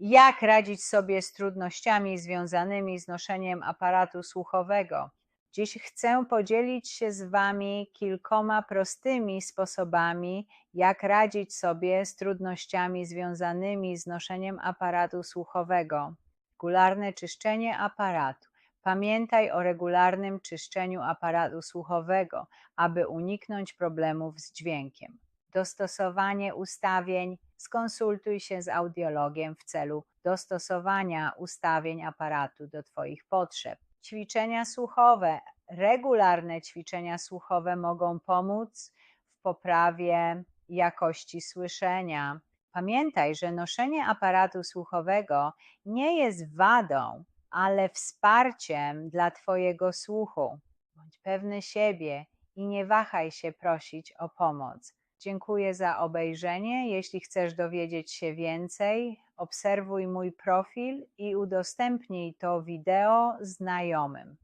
Jak radzić sobie z trudnościami związanymi z noszeniem aparatu słuchowego? Dziś chcę podzielić się z Wami kilkoma prostymi sposobami, jak radzić sobie z trudnościami związanymi z noszeniem aparatu słuchowego. Regularne czyszczenie aparatu. Pamiętaj o regularnym czyszczeniu aparatu słuchowego, aby uniknąć problemów z dźwiękiem. Dostosowanie ustawień. Skonsultuj się z audiologiem w celu dostosowania ustawień aparatu do Twoich potrzeb. Ćwiczenia słuchowe. Regularne ćwiczenia słuchowe mogą pomóc w poprawie jakości słyszenia. Pamiętaj, że noszenie aparatu słuchowego nie jest wadą, ale wsparciem dla Twojego słuchu. Bądź pewny siebie i nie wahaj się prosić o pomoc. Dziękuję za obejrzenie. Jeśli chcesz dowiedzieć się więcej, obserwuj mój profil i udostępnij to wideo znajomym.